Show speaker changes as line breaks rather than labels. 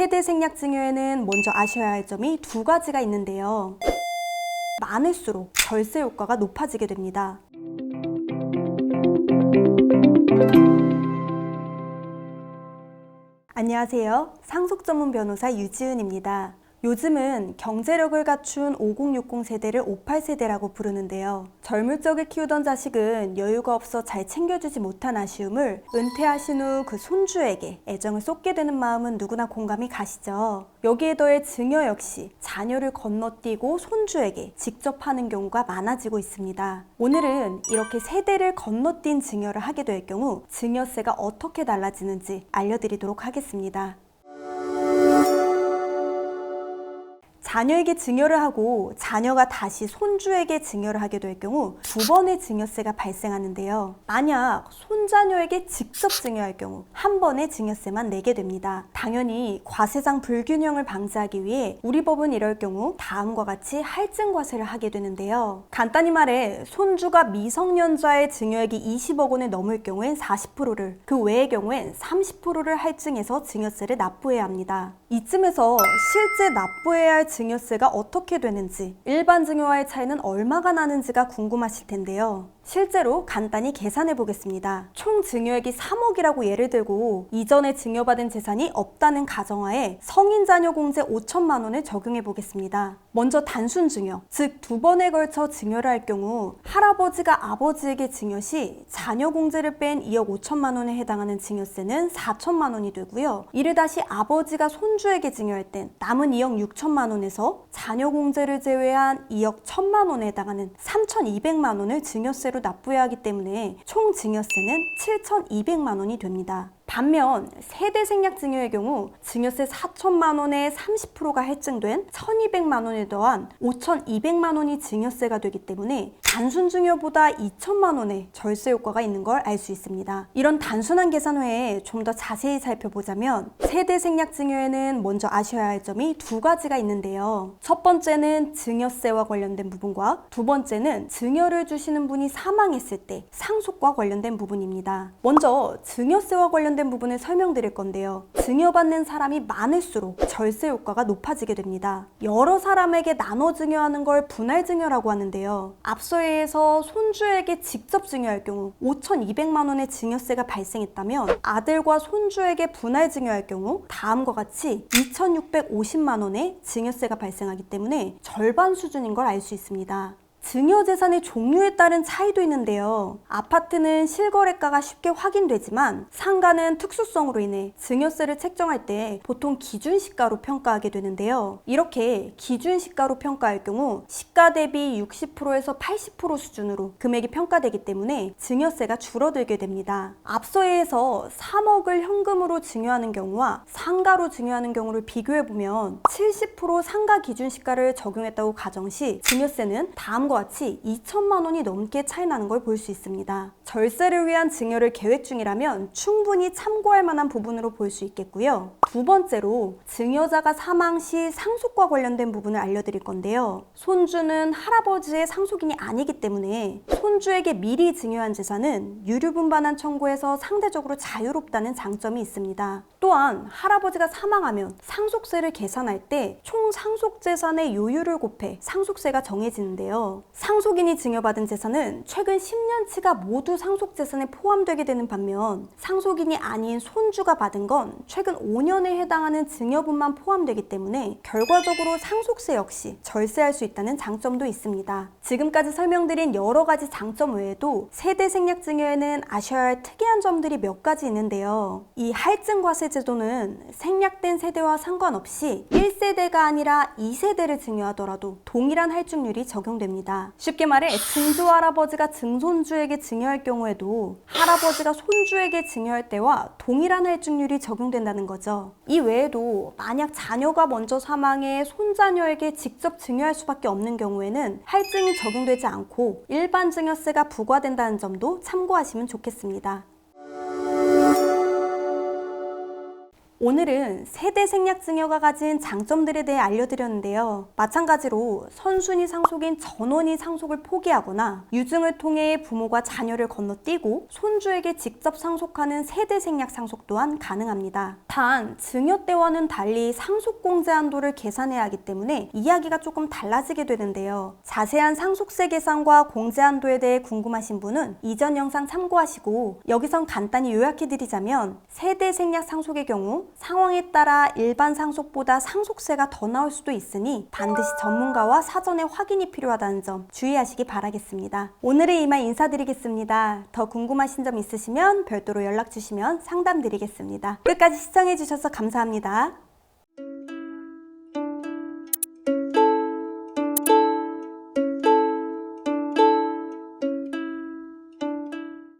세대 생략 증여에는 먼저 아셔야 할 점이 두 가지가 있는데요. 많을수록 절세 효과가 높아지게 됩니다. 안녕하세요. 상속 전문 변호사 유지은입니다. 요즘은 경제력을 갖춘 5060 세대를 58 세대라고 부르는데요. 젊을 적에 키우던 자식은 여유가 없어 잘 챙겨주지 못한 아쉬움을 은퇴하신 후 그 손주에게 애정을 쏟게 되는 마음은 누구나 공감이 가시죠. 여기에 더해 증여 역시 자녀를 건너뛰고 손주에게 직접 하는 경우가 많아지고 있습니다. 오늘은 이렇게 세대를 건너뛴 증여를 하게 될 경우 증여세가 어떻게 달라지는지 알려드리도록 하겠습니다. 자녀에게 증여를 하고 자녀가 다시 손주에게 증여를 하게 될 경우 두 번의 증여세가 발생하는데요. 만약 손자녀에게 직접 증여할 경우 한 번의 증여세만 내게 됩니다. 당연히 과세장 불균형을 방지하기 위해 우리 법은 이럴 경우 다음과 같이 할증 과세를 하게 되는데요. 간단히 말해 손주가 미성년자의 증여액이 20억 원을 넘을 경우엔 40%를 그 외의 경우엔 30%를 할증해서 증여세를 납부해야 합니다. 이쯤에서 실제 납부해야 할 증여 세가 어떻게 되는지, 일반 증여와의 차이는 얼마가 나는지가 궁금하실 텐데요. 실제로 간단히 계산해 보겠습니다. 총 증여액이 3억이라고 예를 들고 이전에 증여받은 재산이 없다는 가정하에 성인 자녀 공제 5천만 원을 적용해 보겠습니다. 먼저 단순 증여, 즉 두 번에 걸쳐 증여를 할 경우 할아버지가 아버지에게 증여 시 자녀 공제를 뺀 2억 5천만 원에 해당하는 증여세는 4천만 원이 되고요. 이를 다시 아버지가 손주에게 증여할 땐 남은 2억 6천만 원에서 자녀 공제를 제외한 2억 1천만 원에 해당하는 3,200만 원을 증여세로 납부해야 하기 때문에 총 증여세는 7,200만 원이 됩니다. 반면 세대 생략 증여의 경우 증여세 4천만 원에 30%가 할증된 1,200만 원에 더한 5,200만 원이 증여세가 되기 때문에 단순 증여보다 2천만 원의 절세 효과가 있는 걸 알 수 있습니다. 이런 단순한 계산 외에 좀 더 자세히 살펴보자면 세대 생략 증여에는 먼저 아셔야 할 점이 두 가지가 있는데요. 첫 번째는 증여세와 관련된 부분과 두 번째는 증여를 주시는 분이 사망했을 때 상속과 관련된 부분입니다. 먼저 증여세와 관련된 부분을 설명드릴 건데요. 증여받는 사람이 많을수록 절세 효과가 높아지게 됩니다. 여러 사람에게 나눠 증여하는 걸 분할 증여라고 하는데요. 앞서에서 손주에게 직접 증여할 경우 5,200만 원의 증여세가 발생했다면 아들과 손주에게 분할 증여할 경우 다음과 같이 2,650만 원의 증여세가 발생하기 때문에 절반 수준인 걸 알 수 있습니다. 증여 재산의 종류에 따른 차이도 있는데요. 아파트는 실거래가가 쉽게 확인되지만 상가는 특수성으로 인해 증여세를 책정할 때 보통 기준 시가로 평가하게 되는데요. 이렇게 기준 시가로 평가할 경우 시가 대비 60%에서 80% 수준으로 금액이 평가되기 때문에 증여세가 줄어들게 됩니다. 앞서에서 3억을 현금으로 증여하는 경우와 상가로 증여하는 경우를 비교해 보면 70% 상가 기준 시가를 적용했다고 가정 시 증여세는 다음 다음과 같이 2천만 원이 넘게 차이 나는 걸 볼 수 있습니다. 절세를 위한 증여를 계획 중이라면 충분히 참고할 만한 부분으로 볼 수 있겠고요. 두 번째로 증여자가 사망 시 상속과 관련된 부분을 알려드릴 건데요. 손주는 할아버지의 상속인이 아니기 때문에 손주에게 미리 증여한 재산은 유류분반한 청구에서 상대적으로 자유롭다는 장점이 있습니다. 또한 할아버지가 사망하면 상속세를 계산할 때 총 상속 재산의 요율을 곱해 상속세가 정해지는데요. 상속인이 증여받은 재산은 최근 10년치가 모두 상속 재산에 포함되게 되는 반면 상속인이 아닌 손주가 받은 건 최근 5년에 해당하는 증여분만 포함되기 때문에 결과적으로 상속세 역시 절세할 수 있다는 장점도 있습니다. 지금까지 설명드린 여러 가지 장점 외에도 세대 생략 증여에는 아셔야 할 특이한 점들이 몇 가지 있는데요. 이 할증과세 제도는 생략된 세대와 상관없이 1세대가 아니라 2세대를 증여하더라도 동일한 할증률이 적용됩 쉽게 말해 증조 할아버지가 증손주에게 증여할 경우에도 할아버지가 손주에게 증여할 때와 동일한 할증률이 적용된다는 거죠. 이 외에도 만약 자녀가 먼저 사망해 손자녀에게 직접 증여할 수밖에 없는 경우에는 할증이 적용되지 않고 일반 증여세가 부과된다는 점도 참고하시면 좋겠습니다. 오늘은 세대 생략 증여가 가진 장점들에 대해 알려드렸는데요. 마찬가지로 선순위 상속인 전원이 상속을 포기하거나 유증을 통해 부모가 자녀를 건너뛰고 손주에게 직접 상속하는 세대 생략 상속 또한 가능합니다. 단 증여 때와는 달리 상속 공제 한도를 계산해야 하기 때문에 이야기가 조금 달라지게 되는데요. 자세한 상속세 계산과 공제 한도에 대해 궁금하신 분은 이전 영상 참고하시고 여기선 간단히 요약해드리자면 세대 생략 상속의 경우 상황에 따라 일반 상속보다 상속세가 더 나올 수도 있으니 반드시 전문가와 사전에 확인이 필요하다는 점 주의하시기 바라겠습니다. 오늘의 이만 인사드리겠습니다. 더 궁금하신 점 있으시면 별도로 연락 주시면 상담 드리겠습니다. 끝까지 시청해 주셔서 감사합니다.